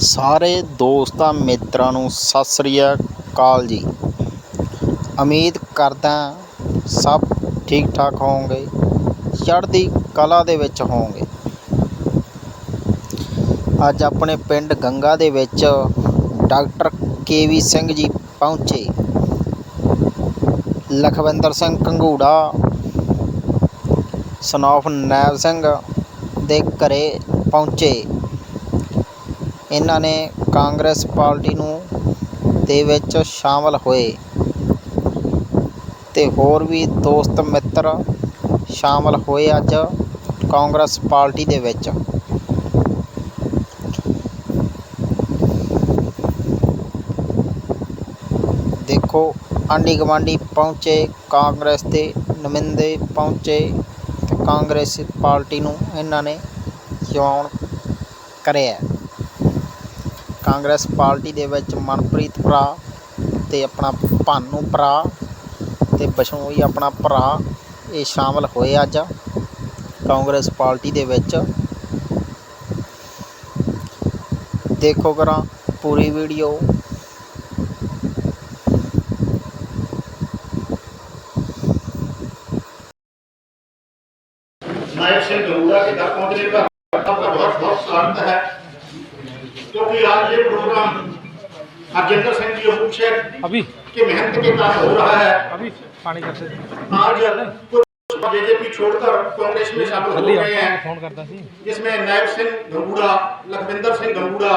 ਸਾਰੇ ਦੋਸਤਾਂ ਮਿੱਤਰਾਂ ਨੂੰ ਸਤਿ ਸ੍ਰੀ ਅਕਾਲ ਜੀ। ਉਮੀਦ ਕਰਦਾ ਸਭ ਠੀਕ ਠਾਕ ਹੋਵੋਗੇ, ਚੜ੍ਹਦੀ ਕਲਾ ਦੇ ਵਿੱਚ ਹੋਵੋਗੇ। ਅੱਜ ਆਪਣੇ ਪਿੰਡ ਗੰਗਾ ਦੇ ਵਿੱਚ ਡਾਕਟਰ ਕੇ ਵੀ ਸਿੰਘ ਜੀ ਪਹੁੰਚੇ। ਲਖਵਿੰਦਰ ਸਿੰਘ ਕੰਗੂੜਾ ਸਨੋਫ ਨੈਬ ਸਿੰਘ ਦੇ ਘਰੇ ਪਹੁੰਚੇ। ਇਹਨਾਂ ਨੇ ਕਾਂਗਰਸ ਪਾਰਟੀ ਨੂੰ ਦੇ ਵਿੱਚ ਸ਼ਾਮਲ ਹੋਏ। ਅਤੇ ਹੋਰ ਵੀ ਦੋਸਤ ਮਿੱਤਰ ਸ਼ਾਮਲ ਹੋਏ ਅੱਜ ਕਾਂਗਰਸ ਪਾਰਟੀ ਦੇ ਵਿੱਚ। ਦੇਖੋ ਆਂਢੀ ਗੁਆਂਢੀ ਪਹੁੰਚੇ, ਕਾਂਗਰਸ ਦੇ ਨੁਮਾਇੰਦੇ ਪਹੁੰਚੇ ਅਤੇ ਕਾਂਗਰਸ ਪਾਰਟੀ ਨੂੰ ਇਹਨਾਂ ਨੇ ਚੋਣ ਕਰਿਆ। ਕਾਂਗਰਸ ਪਾਰਟੀ ਦੇ ਵਿੱਚ ਮਨਪ੍ਰੀਤ ਭਰਾ ਅਤੇ ਆਪਣਾ ਭਾਨੂ ਭਰਾ ਅਤੇ ਬਸ਼ਨੋਈ ਆਪਣਾ ਭਰਾ, ਇਹ ਸ਼ਾਮਲ ਹੋਏ ਅੱਜ ਕਾਂਗਰਸ ਪਾਰਟੀ ਦੇ ਵਿੱਚ। ਦੇਖੋ ਕਰਾਂ ਪੂਰੀ ਵੀਡੀਓ। क्योंकि आज ये प्रोग्राम हरजिंदर सिंह जी अमूक शेख अभी। की मेहनत के कारण हो रहा है। अभी पानी करते आज कुछ बीजेपी छोड़कर कांग्रेस में शामिल हो गए हैं। जिसमें नायब सिंह गंगूड़ा लखविंदर सिंह गंगूड़ा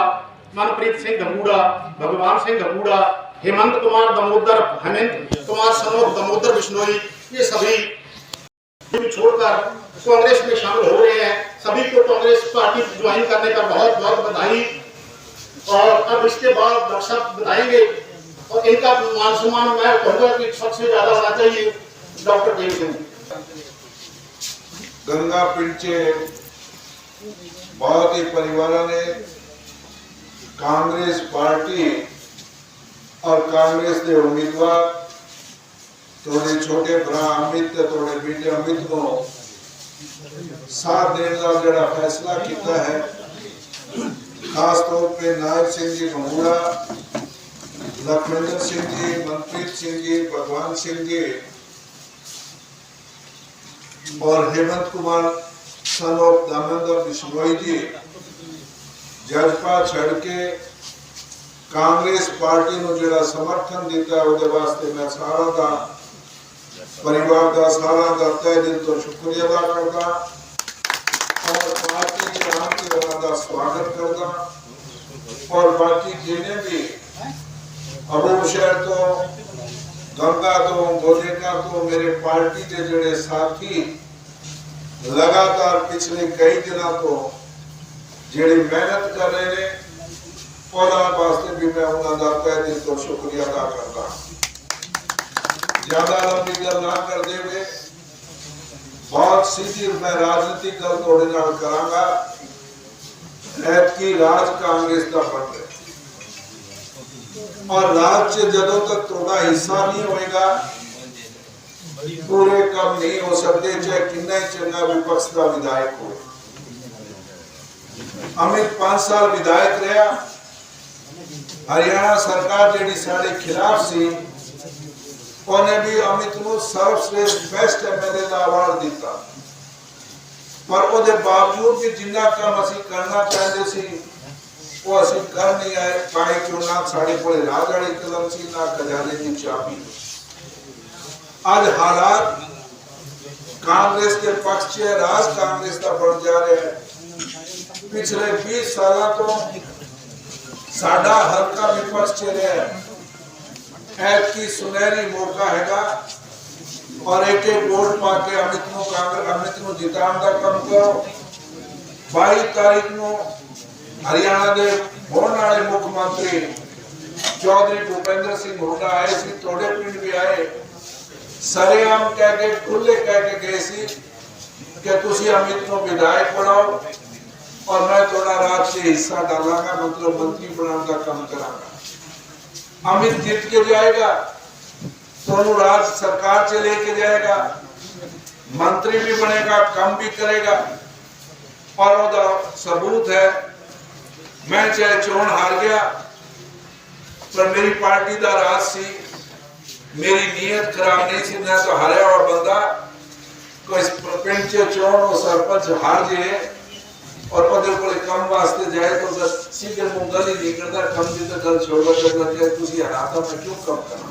मनप्रीत सिंह गंगूड़ा भगवान सिंह गंगूड़ा हेमंत कुमार दमोदर हेमंत कुमार सनोख दमोदर बिश्नोई ये सभी छोड़कर कांग्रेस में शामिल हो रहे हैं। सभी को कांग्रेस पार्टी ज्वाइन करने का बहुत बहुत बधाई। और अब इसके बाद डॉक्टर बताएँगे और इनका मान सम्मान मैं कहूँगा कि सबसे ज़्यादा होना चाहिए डॉक्टर देव सिंह गंगा पिंचे बहुत ही परिवारों ने कांग्रेस पार्टी और कांग्रेस के उम्मीदवार, थोड़े छोटे भरा अमित थोड़े बेटे अमित को साथ देने का जड़ा फैसला किया है। खास तौर पे नायब सिंह जी गंगूड़ा लखविंदर सिंह जी मनप्रीत सिंह जी भगवान सिंह जी और हेमंत कुमार सन ऑफ दामोदर बिश्नोई जी जजपा छड़ के कांग्रेस पार्टी ਨੂੰ ਜਿਹੜਾ ਸਮਰਥਨ ਦਿੱਤਾ ਹੈ ਉਹਦੇ ਵਾਸਤੇ ਮੈਂ ਸਾਰਾ ਦਾ ਪਰਿਵਾਰ ਦਾ ਸਾਰਾ ਦਾ ਤਹਿ ਦਿਲ ਤੋਂ ਸ਼ੁਕਰੀਆ ਅਦਾ ਕਰਦਾ ਦਾ ਸਵਾਗਤ ਕਰਦਾ ਔਰ ਬਾਕੀ ਜਿਹਨੇ ਵੀ ਅਬੂ ਸ਼ਹਿਰ ਤੋਂ, ਗੰਗਾ ਤੋਂ ਗੋਲੇਕਾ ਤੋਂ ਮੇਰੇ ਪਾਰਟੀ ਦੇ ਜਿਹੜੇ ਸਾਥੀ ਲਗਾਤਾਰ ਪਿਛਲੇ ਕਈ ਦਿਨਾਂ ਤੋਂ ਜਿਹੜੀ ਮਿਹਨਤ ਕਰ ਰਹੇ ਨੇ, ਉਹਨਾਂ ਵਾਸਤੇ ਵੀ ਮੈਂ ਉਹਨਾਂ ਦਾ ਤਹਿ ਦਿਲ ਤੋਂ ਸ਼ੁਕਰੀਆ ਅਦਾ ਕਰਦਾ ਜ਼ਿਆਦਾ ਲੰਬੀ ਗੱਲ ਨਾ ਕਰਦੇ ਹੋਏ ਬਹੁਤ ਸਿੱਧੀ ਮੈਂ ਰਾਜਨੀਤਿਕ ਗੱਲ ਤੁਹਾਡੇ ਨਾਲ ਕਰਾਂਗਾ। ਐਤਕੀ ਰਾਜ ਕਾਂਗਰਸ ਦਾ ਬਣ ਰਿਹਾ ਔਰ ਰਾਜ 'ਚ ਜਦੋਂ ਤੱਕ ਤੁਹਾਡਾ ਹਿੱਸਾ ਨਹੀਂ ਹੋਏਗਾ ਪੂਰੇ ਕੰਮ ਨਹੀਂ ਹੋ ਸਕਦੇ ਚਾਹੇ ਕਿੰਨਾ ਹੀ ਚੰਗਾ ਵਿਪਕਸ਼ ਦਾ ਵਿਧਾਇਕ ਹੋਵੇ ਅਮਿਤ 5 ਸਾਲ ਵਿਧਾਇਕ ਰਿਹਾ ਹਰਿਆਣਾ ਸਰਕਾਰ ਜਿਹੜੀ ਸਾਡੇ ਖਿਲਾਫ ਸੀ ਉਹਨੇ ਵੀ ਅਮਿਤ ਨੂੰ ਸਰਵਸ਼੍ਰੇਸ਼ਠ ਬੈਸਟ ਐਮਐਲਏ ਦਾ ਅਵਾਰਡ ਦਿੱਤਾ ਪਰ ਉਹਦੇ ਬਾਵਜੂਦ ਵੀ ਜਿੰਨਾ ਕੰਮ ਅਸੀਂ ਕਰਨਾ ਚਾਹੁੰਦੇ ਸੀ, ਉਹ ਅਸੀਂ ਕਰ ਨਹੀਂ ਆਏ। ਪਾਏ ਕਿਉਂ ਨਾ ਸਾਡੇ ਕੋਲੇ ਰਾਜ ਵਾਲੀ ਕਲਮ ਸੀ, ਨਾ ਖਜ਼ਾਨੇ ਦੀ ਚਾਬੀ। ਅੱਜ ਹਾਲਾਤ ਕਾਂਗਰਸ ਦੇ ਪੱਖ 'ਚ ਰਾਜ ਕਾਂਗਰਸ ਦਾ ਬਣ ਜਾ ਰਿਹਾ ਹੈ। ਪਿਛਲੇ 20 ਸਾਲਾਂ ਤੋਂ ਸਾਡਾ ਹਲਕਾ ਵਿਪਕਸ਼ 'ਚ ਰਿਹਾ ਹੈ। ਐਤਕੀ ਸੁਨਹਿਰੀ ਮੌਕਾ ਹੈਗਾ। ਔਰ ਇੱਕ ਇੱਕ ਵੋਟ ਪਾ ਕੇ ਅਮਿਤ ਨੂੰ ਕਾਂਗਰਸ ਅਮਿਤ ਨੂੰ ਜਿਤਾਉਣ ਦਾ ਕੰਮ ਕਰੋ। 22 ਤਾਰੀਖ ਨੂੰ ਹਰਿਆਣਾ ਦੇ ਹੋਣ ਵਾਲੇ ਮੁੱਖ ਮੰਤਰੀ ਚੌਧਰੀ ਭੁਪਿੰਦਰ ਸਿੰਘ ਹੁੱਡਾ ਆਏ ਸੀ, ਤੁਹਾਡੇ ਪਿੰਡ ਵੀ ਆਏ। ਸਰੇਆਮ ਕਹਿ ਕੇ ਖੁੱਲੇ ਕਹਿ ਕੇ ਗਏ ਸੀ ਕਿ ਤੁਸੀਂ ਅਮਿਤ ਨੂੰ ਵਿਧਾਇਕ ਬਣਾਓ ਔਰ ਮੈਂ ਤੁਹਾਡਾ ਰਾਜ 'ਚ ਹਿੱਸਾ ਡਾਲਾਂਗਾ, ਮਤਲਬ ਮੰਤਰੀ ਬਣਾਉਣ ਦਾ ਕੰਮ ਕਰਾਂਗਾ। ਅਮਿਤ ਜਿੱਤ ਕੇ ਜਾਏਗਾ। ਤੁਹਾਨੂੰ ਰਾਜ सरकार से लेके जाएगा मंत्री भी बनेगा काम भी करेगा और ਉਹਦਾ सबूत है ਮੈਂ ਚਾਹੇ ਚੋਣ ਹਾਰ ਗਿਆ ਪਰ ਮੇਰੀ ਪਾਰਟੀ ਦਾ ਰਾਜ ਸੀ ਮੇਰੀ ਨੀਅਤ ਖਰਾਬ ਨਹੀਂ ਸੀ ਮੈਂ ਤਾਂ ਹਾਰਿਆ ਹੋਇਆ ਬੰਦਾ ਕੋਈ ਪਿੰਡ ਚ ਚੋਣ ਉਹ ਸਰਪੰਚ ਹਾਰ ਜੇ ਔਰ ਉਹਦੇ ਕੋਲੇ ਕੰਮ ਵਾਸਤੇ ਜਾਏ ਤਾਂ ਬਸ ਸਿੱਧੇ ਮੂੰਹ ਗੱਲ ਹੀ ਨਹੀਂ ਕਰਦਾ ਕੰਮ ਦੀ ਤਾਂ ਗੱਲ ਛੋੜੋ ਤੇ ਕਰਕੇ ਤੁਸੀਂ ਹਰਾਤਾ ਮੈਂ ਕਿਉਂ ਕੰਮ ਕਰਾਂ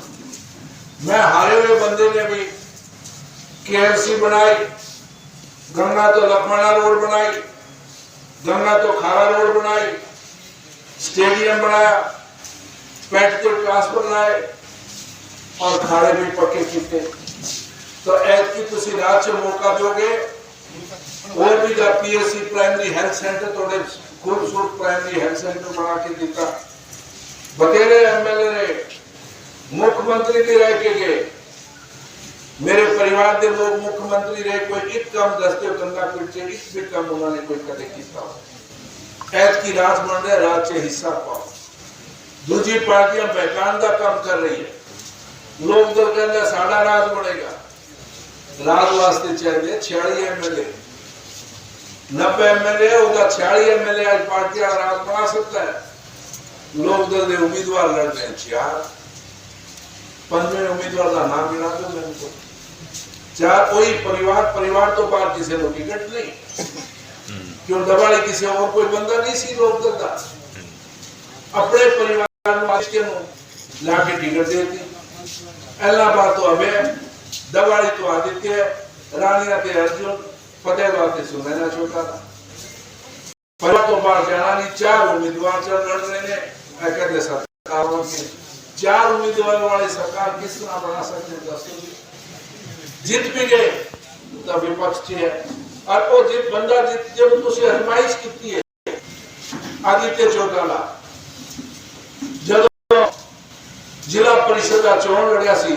मैं हारे हुए बंदे ने भी केएफसी बनाई गंगा तो लखमणा रोड बनाई गंगा तो खारा रोड बनाई, स्टेडियम बनाया, पेट के ट्रांसफ़र लाए और खाड़े भी पक्के किए। तो ऐसी तुम रात से मौका दोगे और भी का पीएससी प्राइमरी हेल्थ सेंटर थोड़े खूबसूरत प्राइमरी हेल्थ सेंटर बना के दिता बतेरे एमएलए ने मुख्यमंत्री भी रह के गए। मेरे परिवार के लोग मुख्यमंत्री रहे, कोई एक काम दसते गंगा पीठ एक भी काम उन्होंने कोई कदम किया। ऐत की राज बन रहे राज से हिस्सा पाओ। दूसरी पार्टियाँ बहकान का काम कर रही है। लोग दल कहते साढ़ा राज बनेगा। राज वास्ते चाहिए छियाली एमएलए नब्बे एमएलए एल छियाली एमएलए आज पार्टियाँ राज बना सकता है। लोग तो दल के उम्मीदवार लड़ रहे हैं छियाली पंचवें उम्मीदवार का नाम નામ दो मेरे को। चार, कोई परिवार परिवार तो बाहर किसी को टिकट नहीं। क्यों दबाड़े किसी और कोई बंदा नहीं सी लोग करता अपने परिवार के लाके टिकट देती इलाहाबाद तो अबे दबाड़ी तो आदित्य रानिया थे अर्जुन पते थे सुनैना छोटा था। परिवार तो बाहर जाना नहीं, चार उम्मीदवार चल लड़ रहे हैं। कहते सत्ता ਰਹੇ ਨੇ ਇਹ ਕਹਿੰਦੇ ਸਰਕਾਰਾਂ के चार उम्मीदवारों वाली सरकार किस तरह बना सकते हैं दसो जी जीत भी गए तो विपक्ष च है और वो जित बंदा जित जब तुसी अजमाइश की है आदित्य चौटाला ਜਦੋਂ ਜ਼ਿਲ੍ਹਾ ਪਰਿਸ਼ਦ ਦਾ ਚੋਣ ਲੜਿਆ ਸੀ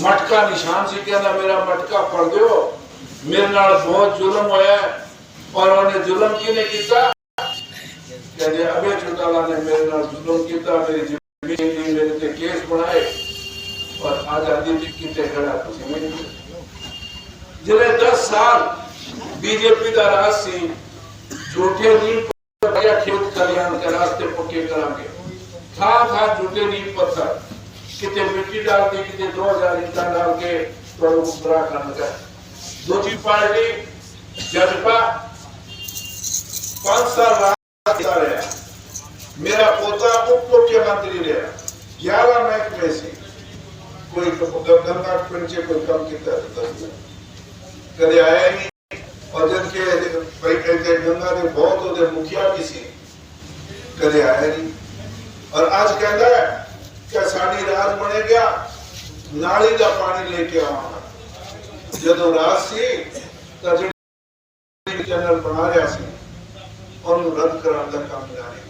ਮਟਕਾ ਨਿਸ਼ਾਨ ਸੀ ਕਹਿੰਦਾ ਮੇਰਾ ਮਟਕਾ ਫੜ ਦਿਓ ਮੇਰੇ ਨਾਲ ਬਹੁਤ ਜ਼ੁਲਮ ਹੋਇਆ ਹੈ। ਔਰ ਉਹਨੇ ਜ਼ੁਲਮ ਕਿਹਨੇ ਕੀਤਾ ਕਹਿੰਦੇ ਅਬੇ ਚੌਟਾਲਾ ਨੇ ਮੇਰੇ ਨਾਲ ਜ਼ੁਲਮ ਕੀਤਾ ਮੇਰੀ बीच केस बढ़ाए और आज़ादी की कितने खड़ा में जिन्हें दस साल बीजेपी का राज से झूठे नीम पत्थर खेत कल्याण के रास्ते पक्के करांगे। था था झूठे नीम पत्थर। कितने मिट्टी डाल दी कितने दो हज़ार ईटा डाल के थोड़ा बुरा काम का। दूसरी पार्टी, जनता, पाँच साल रहा रहा मेरा पोता उप मुख्यमंत्री रहा ग्यारह महकमे से कोई गंगा पिंड से कोई कम किया कदे आया ही नहीं और जब के भाई कहते गंगा के बहुत होते मुखिया भी सी कदे आया नहीं और आज कहता है कि साड़ी राज बने गया नाली का पानी लेके आवांगा ਜਦੋਂ ਰਾਜ ਸੀ ਤਾਂ ਜਿਹੜੀ ਚੈਨਲ ਬਣਾ ਰਿਹਾ ਸੀ ਉਹਨੂੰ ਰੱਦ ਕਰਾਉਣ ਦਾ ਕੰਮ ਜਾਰੀ ਕੀਤਾ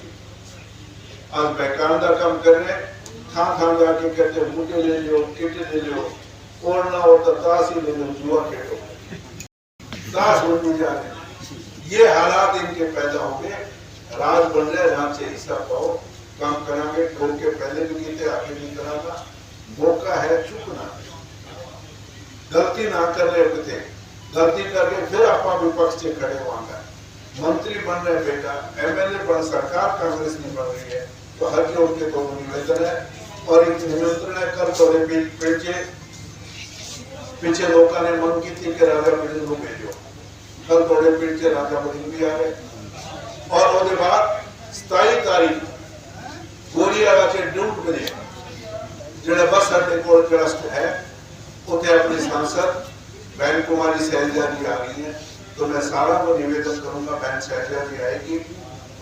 ਅੱਜ ਬੈਕਾਨ ਦਾ ਕੰਮ ਕਰ ਰਹੇ ਥਾਂ ਥਾਂ ਜਾ ਕੇ ਕਹਿੰਦੇ ਮੁੰਡੇ ਲੈ ਲਿਓ ਕਿਟ ਲੈ ਲਿਓ और ना हो तो ताश ही ले लो जुआ खेलो ताश बनने जा रहे हैं। ये हालात इनके पैदा हो गए राज बन रहे राज से हिस्सा पाओ काम करांगे ठोक के पहले भी नहीं थे आगे नहीं कराना मौका है चुकना गलती ना कर रहे थे गलती करके फिर आपा विपक्ष से खड़े होंगे मंत्री बन रहे बेटा एमएलए बन सरकार कांग्रेस नहीं बन रही है तो हर के उनके तो निवेदन है और एक निवेदन है कर थोड़े पीछे पीछे लोगों ने मांग की थी कि राजा बिल को भेजो। कर थोड़े पीछे राजा बिल भी आ गए। और उसके बाद सताई तारीख गोरिया के ड्यूट बने। जोड़ा बस अड्डे को ट्रस्ट है उसे अपने सांसद बहन कुमारी सैलजा जी आ गई है। तो मैं सारा को निवेदन करूँगा, बहन सैलजा जी आएगी।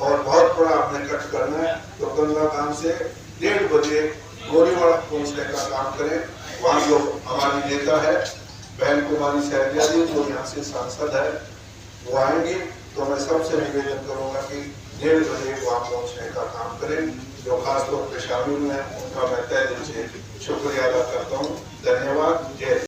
और बहुत बड़ा आपने कट करना है। तो गंगा धाम से डेढ़ बजे गोरीवाड़ा पहुँचने का काम करें। वहाँ जो हमारी नेता है, बहन कुमारी शैलजा जी जो यहाँ से सांसद है, वो आएँगे। तो मैं सबसे निवेदन करूँगा कि डेढ़ बजे वहाँ पहुँचने का काम करें। जो खासतौर पर शामिल हैं, उनका मैं तय दिल से शुक्रिया अदा करता हूँ। धन्यवाद। जय।